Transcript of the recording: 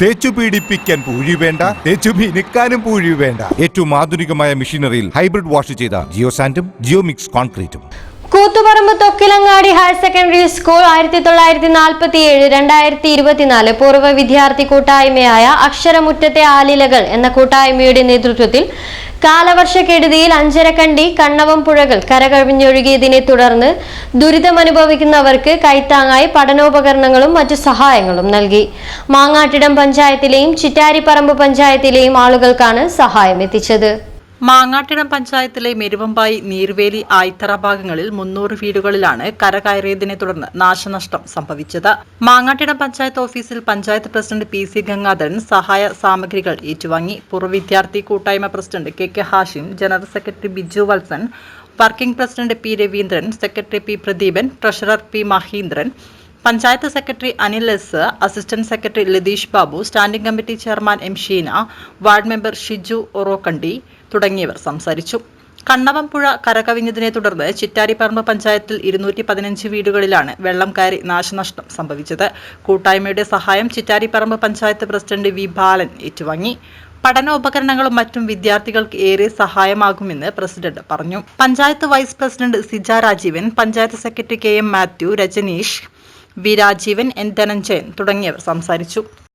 തേച്ചു പീഡിപ്പിക്കാൻ പൂഴി വേണ്ട തേച്ചു മിനുക്കാനും പൂഴി വേണ്ട. ഏറ്റവും ആധുനികമായ മെഷീനറിയിൽ ഹൈബ്രിഡ് വാഷ് ചെയ്ത ജിയോ സാൻഡും geo mix കോൺക്രീറ്റും. Koothuparamba Thokkilangadi higher secondary school ആയിരത്തി തൊള്ളായിരത്തി നാൽപ്പത്തി ഏഴ് രണ്ടായിരത്തി ഇരുപത്തിനാല് പൂർവ വിദ്യാർത്ഥി കൂട്ടായ്മയായ അക്ഷരമുറ്റത്തെ ആലിലകൾ എന്ന കൂട്ടായ്മയുടെ നേതൃത്വത്തിൽ കാലവർഷക്കെടുതിയിൽ അഞ്ചരക്കണ്ടി കണ്ണവം പുഴകൾ കരകവിഞ്ഞൊഴുകിയതിനെ തുടർന്ന് ദുരിതമനുഭവിക്കുന്നവർക്ക് കൈത്താങ്ങായി പഠനോപകരണങ്ങളും മറ്റു സഹായങ്ങളും നൽകി. മാങ്ങാട്ടിടം പഞ്ചായത്തിലെയും ചിറ്റാരിപ്പറമ്പ് പഞ്ചായത്തിലെയും ആളുകൾക്കാണ് സഹായം എത്തിച്ചത്. മാങ്ങാട്ടിടം പഞ്ചായത്തിലെ മെരുവമ്പായി നീർവേലി ആയിത്തറ ഭാഗങ്ങളിൽ മുന്നൂറ് വീടുകളിലാണ് കരകയറിയതിനെ തുടർന്ന് നാശനഷ്ടം സംഭവിച്ചത്. മാങ്ങാട്ടിടം പഞ്ചായത്ത് ഓഫീസിൽ panchayat president P C Gangadharan സഹായ സാമഗ്രികൾ ഏറ്റുവാങ്ങി. പൂർവ വിദ്യാർത്ഥി കൂട്ടായ്മ president K K Hashim general secretary Biju Valsan working president P Raveendran secretary P Pradeepan treasurer P Mahindran panchayat secretary Anil S assistant secretary Latheesh Babu standing committee chairman M Sheena ward member Shiju Orokkandi തുടങ്ങിയവർ സംസാരിച്ചു. കണ്ണവം പുഴ കരകവിഞ്ഞതിനെ തുടർന്ന് ചിറ്റാരിപ്പറമ്പ് പഞ്ചായത്തിൽ ഇരുന്നൂറ്റി പതിനഞ്ച് വീടുകളിലാണ് വെള്ളം കയറി നാശനഷ്ടം സംഭവിച്ചത്. കൂട്ടായ്മയുടെ സഹായം ചിറ്റാരിപ്പറമ്പ് പഞ്ചായത്ത് പ്രസിഡന്റ് വി. ബാലൻ ഏറ്റുവാങ്ങി. പഠനോപകരണങ്ങളും മറ്റും വിദ്യാർത്ഥികൾക്ക് ഏറെ സഹായമാകുമെന്ന് പ്രസിഡന്റ് പറഞ്ഞു. Panchayat vice president Sija Rajeevan panchayat secretary K M Mathew Rajaneesh V Rajeevan N Dhananjayan തുടങ്ങിയവർ സംസാരിച്ചു.